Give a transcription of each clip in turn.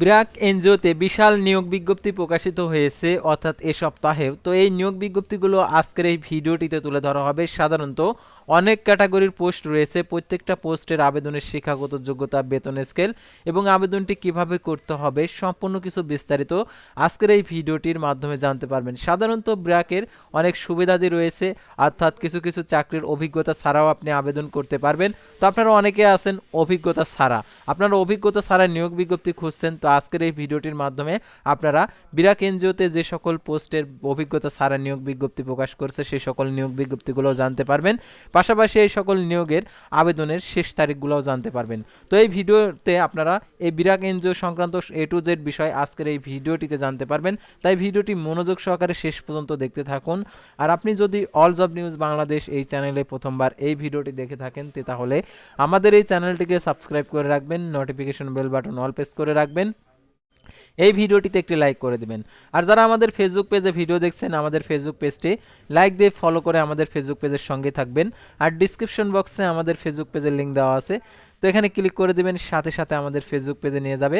ব্র্যাক এনজিওতে বিশাল নিয়োগ বিজ্ঞপ্তি প্রকাশিত হয়েছে, অর্থাৎ এ সপ্তাহেও। তো এই নিয়োগ বিজ্ঞপ্তিগুলো আজকের এই ভিডিওটিতে তুলে ধরা হবে। সাধারণত অনেক ক্যাটাগরির পোস্ট রয়েছে, প্রত্যেকটা পোস্টের আবেদনের শিক্ষাগত যোগ্যতা, বেতন স্কেল এবং আবেদনটি কীভাবে করতে হবে সম্পূর্ণ কিছু বিস্তারিত আজকের এই ভিডিওটির মাধ্যমে জানতে পারবেন। সাধারণত ব্র্যাকের অনেক সুবিধাদি রয়েছে, অর্থাৎ কিছু কিছু চাকরির অভিজ্ঞতা ছাড়াও আপনি আবেদন করতে পারবেন। তো আপনারা অনেকে আছেন অভিজ্ঞতা ছাড়া। আপনারা অভিজ্ঞতা ছাড়া নিয়োগ বিজ্ঞপ্তি খুঁজছেন, তো আজকের এই ভিডিওটির মাধ্যমে আপনারা বিরাক এনজিওতে যে সকল পোস্টের অভিজ্ঞতা সারা নিয়োগ বিজ্ঞপ্তি প্রকাশ করছে, সেই সকল নিয়োগ বিজ্ঞপ্তিগুলো জানতে পারবেন। পাশাপাশি এই সকল নিয়োগের আবেদনের শেষ তারিখগুলোও জানতে পারবেন। তো এই ভিডিওতে আপনারা এই বিরাক এনজিও সংক্রান্ত এ টু জেড বিষয় আজকের এই ভিডিওটিতে জানতে পারবেন। তাই ভিডিওটি মনোযোগ সহকারে শেষ পর্যন্ত দেখতে থাকুন। আর আপনি যদি অল জব নিউজ বাংলাদেশ এই চ্যানেলে প্রথমবার এই ভিডিওটি দেখে থাকেন তাহলে আমাদের এই চ্যানেলটিকে সাবস্ক্রাইব করে রাখবেন, notification bell button all press করে রাখবেন। এই ভিডিওটিতে একটি লাইক করে দিবেন। আর যারা আমাদের ফেসবুক পেজে ভিডিও দেখছেন, আমাদের ফেসবুক পেজটি লাইক দিয়ে ফলো করে আমাদের ফেসবুক পেজের সঙ্গে থাকবেন। আর ডিসক্রিপশন বক্সে আমাদের ফেসবুক পেজের লিঙ্ক দেওয়া আছে। তো এখানে ক্লিক করে দিবেন, সাথে সাথে আমাদের ফেসবুক পেজে নিয়ে যাবে।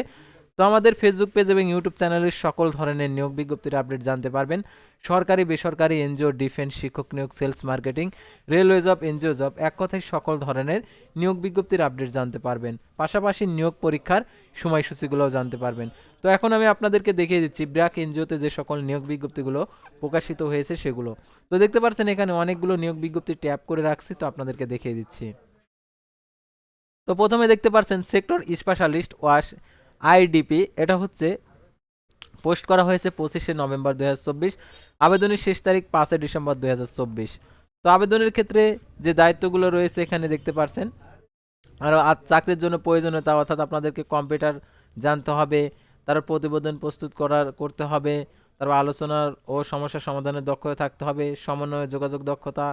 তো আমাদের ফেসবুক পেজ এবং ইউটিউব চ্যানেলের সকল ধরনের নিয়োগ বিজ্ঞপ্তির আপডেট জানতে পারবেন। সরকারি, বেসরকারি এনজিও ডিফেন্স শিক্ষক নিয়োগ sales marketing railway job NGO job এক কথায় সকল ধরনের নিয়োগ বিজ্ঞপ্তির আপডেট জানতে পারবেন। পাশাপাশি নিয়োগ পরীক্ষার সময়সূচিগুলোও জানতে পারবেন। তো এখন আমি আপনাদেরকে দেখিয়ে দিচ্ছি ব্র্যাক এনজিওতে যে সকল নিয়োগ বিজ্ঞপ্তিগুলো প্রকাশিত হয়েছে সেগুলো। তো দেখতে পাচ্ছেন এখানে অনেকগুলো নিয়োগ বিজ্ঞপ্তি ট্যাপ করে রাখছি, তো আপনাদেরকে দেখিয়ে দিচ্ছি। তো প্রথমে দেখতে পাচ্ছেন সেক্টর স্পেশালিস্ট ওয়াশ আইডিপি, এটা হচ্ছে পোস্ট করা হয়েছে পঁচিশে নভেম্বর দু হাজার চব্বিশ, আবেদনের শেষ তারিখ পাঁচই ডিসেম্বর দু হাজার চব্বিশ। তো আবেদনের ক্ষেত্রে যে দায়িত্বগুলো রয়েছে এখানে দেখতে পাচ্ছেন আর চাকরির জন্য প্রয়োজনীয়তা অর্থাৎ আপনাদেরকে কম্পিউটার জানতে হবে তার প্রতিবেদন প্রস্তুত করার, করতে হবে, তারপর আলোচনার ও সমস্যা সমাধানের দক্ষতা থাকতে হবে, সমন্বয়, যোগাযোগ দক্ষতা।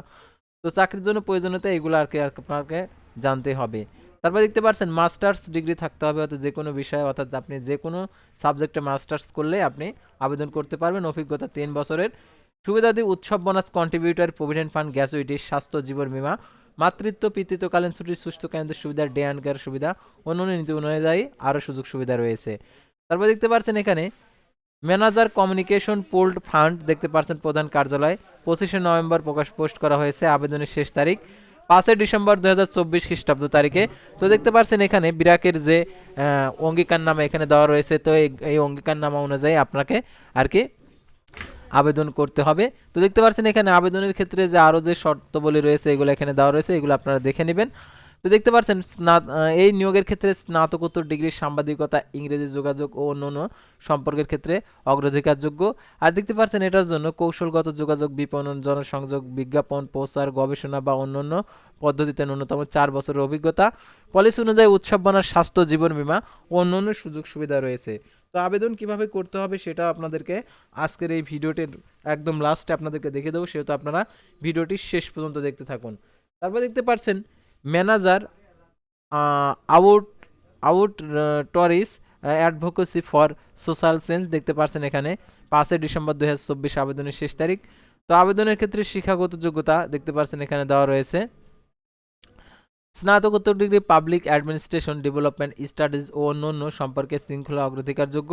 তো চাকরির জন্য প্রয়োজনীয়তা এগুলো আর কি আপনাকে জানতে হবে। তারপর দেখতে পাচ্ছেন মাস্টার্স ডিগ্রি থাকতে হবে অর্থাৎ যে কোনো বিষয়ে, অর্থাৎ আপনি যে কোনো সাবজেক্টে মাস্টার্স করলে আপনি আবেদন করতে পারবেন অভিজ্ঞতা তিন বছরের। সুবিধাদি উৎসব bonus contributor provident fund gratuity স্বাস্থ্য জীবন বীমা, মাতৃত্ব, পিতৃত্বকালীন ছুটির সুস্থ কেন্দ্রের সুবিধা ডে অ্যান্ড কেয়ার সুবিধা অন্যান্য নীতি অনুযায়ী আরও সুযোগ সুবিধা রয়েছে। তারপর দেখতে পাচ্ছেন এখানে ম্যানেজার কমিউনিকেশন পোল্ড ফান্ড দেখতে পাচ্ছেন প্রধান কার্যালয়, পঁচিশে নভেম্বর প্রকাশ পোস্ট করা হয়েছে, আবেদনের শেষ তারিখ। পাঁচই ডিসেম্বর দু হাজার চব্বিশ খ্রিস্টাব্দ তারিখে। তো দেখতে পাচ্ছেন এখানে বিরাকের যে অঙ্গীকার অঙ্গীকারনামা এখানে দেওয়া রয়েছে, তো এই এই অঙ্গীকারনামা অনুযায়ী আপনাকে আর কি আবেদন করতে হবে। তো দেখতে পাচ্ছেন এখানে আবেদনের ক্ষেত্রে যে আরও যে শর্তাবলী রয়েছে, এগুলো এখানে দেওয়া রয়েছে, এগুলো আপনারা দেখে নেবেন। তো দেখতে পাচ্ছেন এই নিয়োগের ক্ষেত্রে স্নাতকোত্তর ডিগ্রি সাংবাদিকতা, ইংরেজি যোগাযোগ ও অন্যান্য সম্পর্কের ক্ষেত্রে অগ্রাধিকারযোগ্য। আর দেখতে পাচ্ছেন এটার জন্য কৌশলগত যোগাযোগ, বিপণন, জনসংযোগ, বিজ্ঞাপন, প্রচার, গবেষণা বা অন্যান্য পদ্ধতিতে ন্যূনতম চার বছরের অভিজ্ঞতা। পলিসি অনুযায়ী উৎসব বনার স্বাস্থ্য, জীবন বীমা ও অন্যান্য সুযোগ সুবিধা রয়েছে। তো আবেদন কীভাবে করতে হবে সেটা আপনাদেরকে আজকের এই ভিডিওটির একদম লাস্টে আপনাদেরকে দেখে দেবো। সেহেতু আপনারা ভিডিওটি শেষ পর্যন্ত দেখতে থাকুন। তারপর দেখতে পাচ্ছেন ম্যানেজার আউট আউট টরিস অ্যাডভোকেসি ফর সোশ্যাল চেঞ্জ দেখতে পাচ্ছেন এখানে। পাঁচই ডিসেম্বর দু হাজার চব্বিশ আবেদনের শেষ তারিখ। তো আবেদনের ক্ষেত্রে শিক্ষাগত যোগ্যতা দেখতে পাচ্ছেন এখানে দেওয়া রয়েছে। স্নাতকোত্তর degree public administration development studies ও অন্য অন্য সম্পর্কে শৃঙ্খলা অগ্রাধিকারযোগ্য।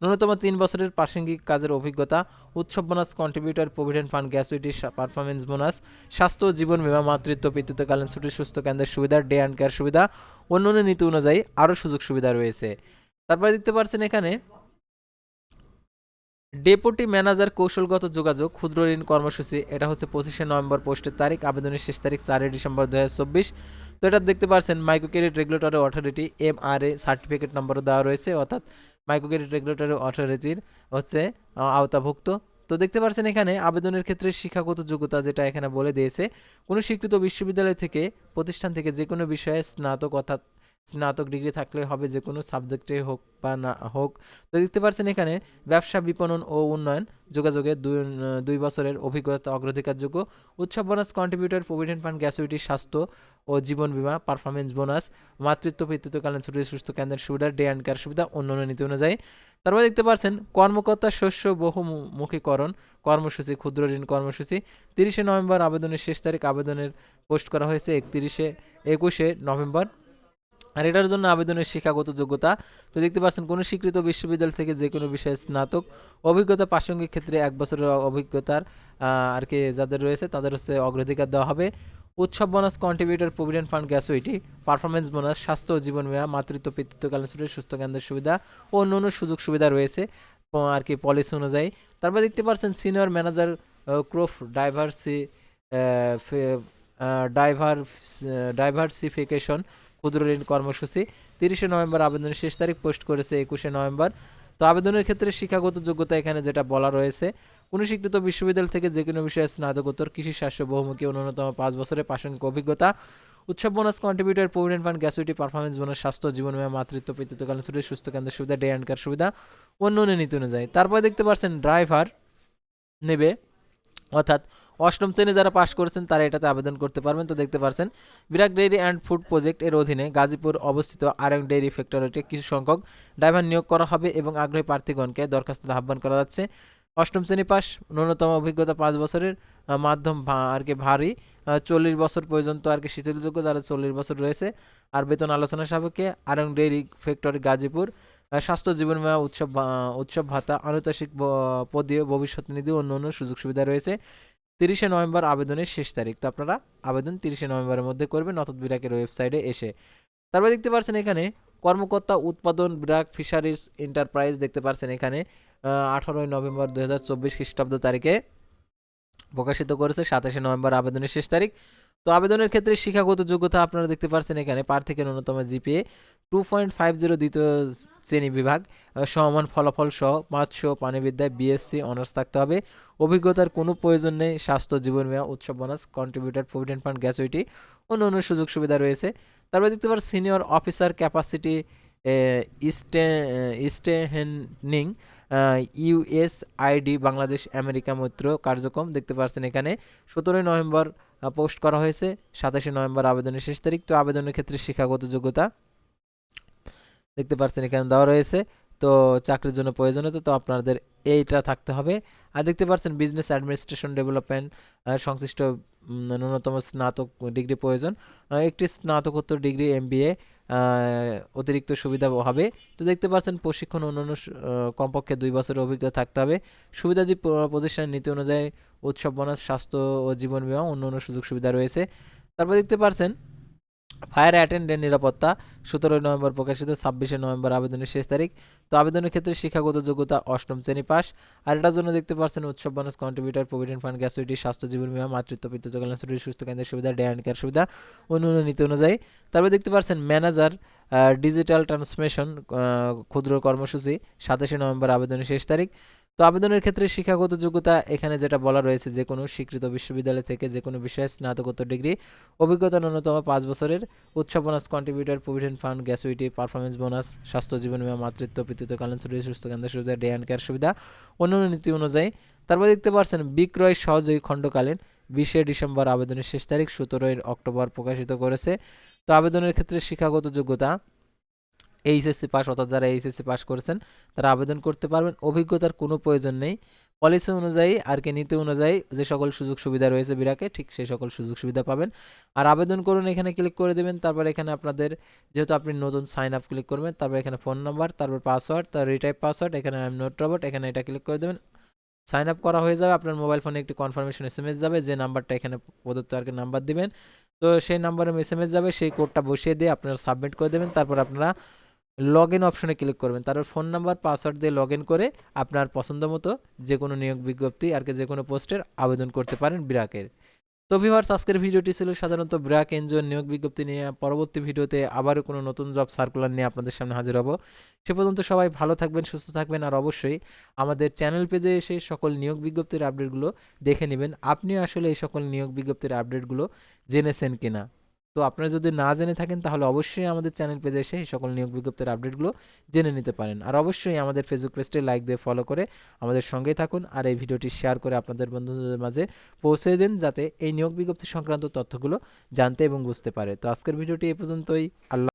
ন্যূনতম তিন বছরের প্রাসঙ্গিক কাজের অভিজ্ঞতা, উৎসব bonus contributor provident fund gratuity performance bonus, স্বাস্থ্য ও জীবন বীমা, মাতৃত্ব পিতৃত্বকালীন ছুটি সুস্থ কেন্দ্রের সুবিধা ডে অ্যান্ড কেয়ার সুবিধা, অন্যান্য নীতি অনুযায়ী আরও সুযোগ সুবিধা রয়েছে। তারপরে দেখতে পাচ্ছেন এখানে, ডেপুটি ম্যানেজার কৌশলগত যোগাযোগ, ক্ষুদ্র ঋণ কর্মসূচি, এটা হচ্ছে পঁচিশে নভেম্বর পোস্টের তারিখ, আবেদনের শেষ তারিখ চারই ডিসেম্বর দু হাজার চব্বিশ। তো এটা দেখতে পাচ্ছেন micro credit regulatory authority M R A certificate নম্বরও দেওয়া রয়েছে, অর্থাৎ মাইক্রো ক্রেডিট রেগুলেটরি অথরিটির হচ্ছে আওতাভুক্ত। তো দেখতে পাচ্ছেন এখানে আবেদনের ক্ষেত্রে শিক্ষাগত যোগ্যতা যেটা এখানে বলে দিয়েছে, কোনো স্বীকৃত বিশ্ববিদ্যালয় থেকে, প্রতিষ্ঠান থেকে যে কোনো বিষয়ে স্নাতক অর্থাৎ স্নাতক ডিগ্রি থাকলে হবে যে কোনো সাবজেক্টে হোক বা না হোক। তো দেখতে পাচ্ছেন এখানে ব্যবসা বিপণন ও উন্নয়ন যোগাযোগে দুই দুই বছরের অভিজ্ঞতা অগ্রাধিকারযোগ্য। উৎসব bonus contributor provident fund gratuity স্বাস্থ্য ও জীবন বিমা পারফরমেন্স বোনাস মাতৃত্ব, পিতৃত্বকালীন ছুটি, সুস্থ কেন্দ্রের সুবিধা ডে অ্যান্ড কেয়ার সুবিধা, অন্যান্য নীতি অনুযায়ী। তারপরে দেখতে পাচ্ছেন কর্মকর্তা শস্য বহুমুখীকরণ কর্মসূচি, ক্ষুদ্র ঋণ কর্মসূচি। তিরিশে নভেম্বর আবেদনের শেষ তারিখ আবেদনের পোস্ট করা হয়েছে একত্রিশে, একুশে নভেম্বর। আর এটার জন্য আবেদনের শিক্ষাগত যোগ্যতা। তো দেখতে পাচ্ছেন, কোনো স্বীকৃত বিশ্ববিদ্যালয় থেকে যে কোনো বিষয়ে স্নাতক অভিজ্ঞতা প্রাসঙ্গিক ক্ষেত্রে এক বছরের অভিজ্ঞতার আর কি যাদের রয়েছে তাদের হচ্ছে অগ্রাধিকার দেওয়া হবে। উৎসব bonus contributor provident fund gratuity performance bonus স্বাস্থ্য ও জীবন বীমা, মাতৃত্ব, পিতৃত্বকালীন ছুটির, সুস্থ কেন্দ্রের সুবিধা ও অন্যান্য সুযোগ সুবিধা রয়েছে আর কি পলিসি অনুযায়ী। তারপর দেখতে পাচ্ছেন সিনিয়র ম্যানেজার ক্রোফ ডাইভার্সি ডাইভার ডাইভার্সিফিকেশন ক্ষুদ্র ঋণ কর্মসূচি। তিরিশে নভেম্বর আবেদনের শেষ তারিখ পোস্ট করেছে একুশে নভেম্বর। তো আবেদনের ক্ষেত্রে শিক্ষাগত যোগ্যতা এখানে যেটা বলা রয়েছে কোনো স্বীকৃত বিশ্ববিদ্যালয় থেকে যে কোনো বিষয়ে স্নাতকোত্তর, কৃষি শাস্ত্র বহুমুখী ন্যূনতম পাঁচ বছরের প্রাসঙ্গিক অভিজ্ঞতা উৎসব bonus contributor provident fund gratuity performance bonus, স্বাস্থ্য, জীবন বিমা, মাতৃত্ব, পিতৃত্বকালীন ছুটি, সুস্থ কেন্দ্রের সুবিধা ডে অ্যান্ড কেয়ার সুবিধা অন্য নীতি অনুযায়ী। তারপরে দেখতে পাচ্ছেন ড্রাইভার নেবে, অর্থাৎ অষ্টম শ্রেণি যারা পাশ করেছেন, তারা এটাতে আবেদন করতে পারবেন। তো দেখতে পারছেন, বিরাট ডেইরি অ্যান্ড ফুড প্রজেক্ট এর অধীনে গাজীপুর অবস্থিত আরং ডেইরি ফ্যাক্টরিতে কিছু সংখ্যক ড্রাইভার নিয়োগ করা হবে এবং আগ্রহী প্রার্থীগণকে দরখাস্ত আহ্বান করা যাচ্ছে। অষ্টম শ্রেণি পাস ন্যূনতম অভিজ্ঞতা পাঁচ বছরের মাধ্যম আর কি ভারী চল্লিশ বছর পর্যন্ত আর কি শিথিলযোগ্য, যারা চল্লিশ বছর রয়েছে। আর বেতন আলোচনা সাপেক্ষে আরং ডেইরি ফ্যাক্টরি গাজীপুর স্বাস্থ্য জীবন বীমা উৎসব উৎসব ভাতা আনুতাসিক পদীয়, ভবিষ্যৎ নিধি অন্য অন্য সুযোগ সুবিধা রয়েছে। তিরিশে নভেম্বর আবেদনের শেষ তারিখ। তো আপনারা আবেদন তিরিশে নভেম্বরের মধ্যে করবেন অর্থাৎ বিরাকের ওয়েবসাইটে এসে। তারপর দেখতে পাচ্ছেন এখানে, কর্মকর্তা উৎপাদন বিরাক ফিশারিজ এন্টারপ্রাইজ দেখতে পাচ্ছেন এখানে আঠারোই নভেম্বর দু হাজার চব্বিশ খ্রিস্টাব্দ তারিখে প্রকাশিত করেছে, সাতাশে নভেম্বর আবেদনের শেষ তারিখ। তো আবেদনের ক্ষেত্রে শিক্ষাগত যোগ্যতা আপনারা দেখতে পাচ্ছেন এখানে প্রার্থীকে ন্যূনতম GPA two point five zero দ্বিতীয় শ্রেণি বিভাগ আহ, সমমান ফলাফল সহ মৎস্য প্রাণীবিদ্যায় বিএসসি অনার্স থাকতে হবে। অভিজ্ঞতার কোনো প্রয়োজন নেই স্বাস্থ্য জীবন বীমা উৎসব bonus contributor provident fund gratuity অন্য অন্য সুযোগ সুবিধা রয়েছে। তারপরে দেখতে পার সিনিয়র অফিসার ক্যাপাসিটি ইস্টে ইস্টেহেনিং ইউএস আইডি বাংলাদেশ আমেরিকা মৈত্র কার্যক্রম দেখতে পাচ্ছেন এখানে। সতেরোই নভেম্বর পোস্ট করা হয়েছে। সাতাশে নভেম্বর আবেদনের শেষ তারিখ। তো আবেদনের ক্ষেত্রে শিক্ষাগত যোগ্যতা দেখতে পাচ্ছেন এখানে দেওয়া রয়েছে। তো চাকরির জন্য প্রয়োজনীয় তো আপনাদের এইটা থাকতে হবে। আর দেখতে পাচ্ছেন বিজনেস অ্যাডমিনিস্ট্রেশন ডেভেলপমেন্ট সংশ্লিষ্ট ন্যূনতম স্নাতক ডিগ্রি প্রয়োজন। একটি স্নাতকোত্তর ডিগ্রি এমবিএ অতিরিক্ত সুবিধা হবে। তো দেখতে পাচ্ছেন প্রশিক্ষণ অন্যান্য কমপক্ষে দুই বছরের অভিজ্ঞতা থাকতে হবে। সুবিধাদি প্রতিষ্ঠানের নীতি অনুযায়ী উৎসব, বোনাস, স্বাস্থ্য ও জীবন বিমা অন্য অন্য সুযোগ সুবিধা রয়েছে। তারপর দেখতে পাচ্ছেন ফায়ার অ্যাটেন্ডেন্ট নিরাপত্তা, সতেরোই নভেম্বর প্রকাশিত, ছাব্বিশে নভেম্বর আবেদনের শেষ তারিখ। তো আবেদনের ক্ষেত্রে শিক্ষাগত যোগ্যতা অষ্টম শ্রেণি পাস। আর এটার জন্য দেখতে পাচ্ছেন উৎসব bonus contributor provident fund gratuity স্বাস্থ্য জীবন বীমা, মাতৃত্ব পিতৃত্বকালীন ছুটি সুস্থ কেন্দ্রের সুবিধা ডে অ্যান্ড কেয়ার সুবিধা অন্য অন্য নীতি অনুযায়ী। তারপরে দেখতে পাচ্ছেন ম্যানেজার ডিজিটাল ট্রান্সমিশন ক্ষুদ্র কর্মসূচি, সাতাশে নভেম্বর আবেদনের শেষ তারিখ। তো আবেদনের ক্ষেত্রে শিক্ষাগত যোগ্যতা এখানে যেটা বলা রয়েছে যে কোনো স্বীকৃত বিশ্ববিদ্যালয় থেকে যে কোনো বিষয়ে স্নাতকোত্তর ডিগ্রি, অভিজ্ঞতা ন্যূনতম পাঁচ বছরের উৎসব bonus contributor provident fund gratuity performance bonus স্বাস্থ্য জীবন বীমা, মাতৃত্ব, পিতৃত্বকালীন ছুটি, সুস্থ কেন্দ্রের সুবিধা ডে অ্যান্ড কেয়ার সুবিধা, অন্যান্য নীতি অনুযায়ী। তারপর দেখতে পাচ্ছেন, বিক্রয় সহযোগী খণ্ডকালীন, বিশে ডিসেম্বর আবেদনের শেষ তারিখ, সতেরোই অক্টোবর প্রকাশিত করেছে। তো আবেদনের ক্ষেত্রে শিক্ষাগত যোগ্যতা এইচএসসি পাস অর্থাৎ যারা এইচএসসি পাস করেছেন, তারা আবেদন করতে পারবেন। অভিজ্ঞতার কোনো প্রয়োজন নেই। পলিসি অনুযায়ী আর কি নীতি অনুযায়ী যে সকল সুযোগ সুবিধা রয়েছে বিরাকে, ঠিক সেই সকল সুযোগ সুবিধা পাবেন। আর আবেদন করুন, এখানে ক্লিক করে দেবেন। তারপর এখানে আপনাদের, যেহেতু আপনি নতুন সাইন আপ ক্লিক করবেন, তারপর এখানে ফোন নাম্বার তারপর পাসওয়ার্ড তার রিটাইপ পাসওয়ার্ড এখানে আই এম নোট রবট এখানে এটা ক্লিক করে দেবেন। সাইন আপ করা হয়ে যাবে, আপনার মোবাইল ফোনে একটি কনফার্মেশন এস যাবে, যে নাম্বারটা এখানে প্রদত্ত আর কি নাম্বার দিবেন। তো সেই নাম্বারে এস যাবে, সেই কোডটা বসিয়ে দিয়ে আপনারা সাবমিট করে দেবেন। তারপর আপনারা লগ ইন অপশনে ক্লিক করবেন। তারপর ফোন নাম্বার পাসওয়ার্ড দিয়ে লগ ইন করে আপনার পছন্দ মতো যে কোনো নিয়োগ বিজ্ঞপ্তি আর কি যে কোনো পোস্টের আবেদন করতে পারেন ব্রাকের তো ভিউয়ার্স আজকের ভিডিওটি ছিল সাধারণত ব্র্যাক এনজিওর নিয়োগ বিজ্ঞপ্তি নিয়ে। পরবর্তী ভিডিওতে আবারও কোনো নতুন জব সার্কুলার নিয়ে আপনাদের সামনে হাজির হব। সে পর্যন্ত সবাই ভালো থাকবেন, সুস্থ থাকবেন আর অবশ্যই আমাদের চ্যানেল পেজে এসে সকল নিয়োগ বিজ্ঞপ্তির আপডেটগুলো দেখে নেবেন। আপনি আসলে এই সকল নিয়োগ বিজ্ঞপ্তির আপডেটগুলো জেনেছেন কিনা? তো আপনারা যদি না জেনে থাকেন, তাহলে অবশ্যই আমাদের চ্যানেল পেজে এসে এই সকল নিয়োগ বিজ্ঞপ্তির আপডেটগুলো জেনে নিতে পারেন। আর অবশ্যই আমাদের ফেসবুক পেজটি লাইক দিয়ে ফলো করে আমাদের সঙ্গেই থাকুন আর এই ভিডিওটি শেয়ার করে আপনাদের বন্ধুদের মাঝে পৌঁছে দিন, যাতে এই নিয়োগ বিজ্ঞপ্তি সংক্রান্ত তথ্যগুলো জানতে এবং বুঝতে পারে। তো আজকের ভিডিওটি এ পর্যন্তই। আল্লাহ